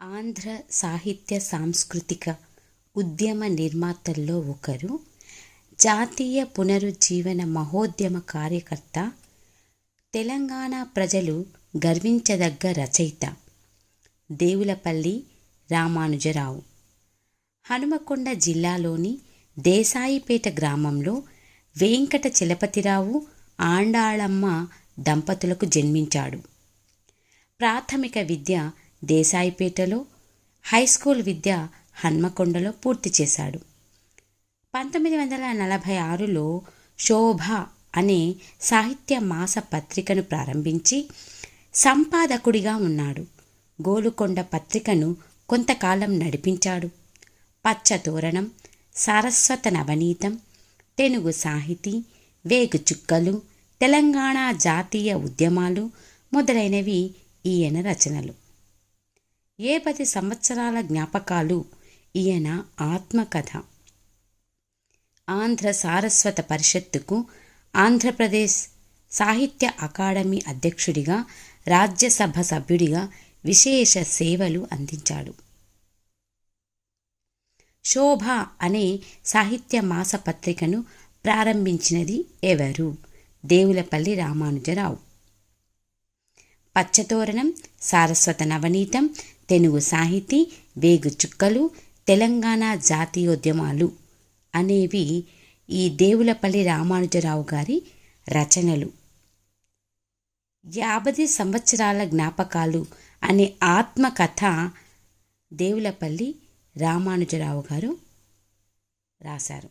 ఆంధ్ర సాహిత్య సాంస్కృతిక ఉద్యమ నిర్మాతల్లో ఒకరు జాతీయ పునరుజ్జీవన మహోద్యమ కార్యకర్త తెలంగాణ ప్రజలు గర్వించదగ్గ రచయిత దేవులపల్లి రామానుజరావు. హనుమకొండ జిల్లాలోని దేశాయిపేట గ్రామంలో వెంకట చలపతిరావు ఆండాళమ్మ దంపతులకు జన్మించాడు. ప్రాథమిక విద్య దేశాయిపేటలో హైస్కూల్ విద్య హన్మకొండలో పూర్తి చేశాడు. పంతొమ్మిది వందల నలభై ఆరులో శోభ అనే సాహిత్య మాస పత్రికను ప్రారంభించి సంపాదకుడిగా ఉన్నాడు. గోలుకొండ పత్రికను కొంతకాలం నడిపించాడు. పచ్చతోరణం సారస్వత నవనీతం తెలుగు సాహితీ వేగు చుక్కలు తెలంగాణ జాతీయ ఉద్యమాలు మొదలైనవి ఈయన రచనలు. ఏ పది సంవత్సరాల జ్ఞాపకాలు? ఈయన ఆత్మకథ. ఆంధ్ర సారస్వత పరిషత్తుకు ఆంధ్రప్రదేశ్ సాహిత్య అకాడమీ అధ్యక్షుడిగా రాజ్యసభ సభ్యుడిగా విశేష సేవలు అందించాడు. శోభ అనే సాహిత్య మాసపత్రికను ప్రారంభించినది ఎవరు? దేవులపల్లి రామానుజరావు. పచ్చతోరణం సారస్వత నవనీతం తెలుగు సాహితీ వేగు చుక్కలు తెలంగాణ జాతీయోద్యమాలు అనేవి ఈ దేవులపల్లి రామానుజరావు గారి రచనలు. యాభై సంవత్సరాల జ్ఞాపకాలు అనే ఆత్మకథ దేవులపల్లి రామానుజరావు గారు రాశారు.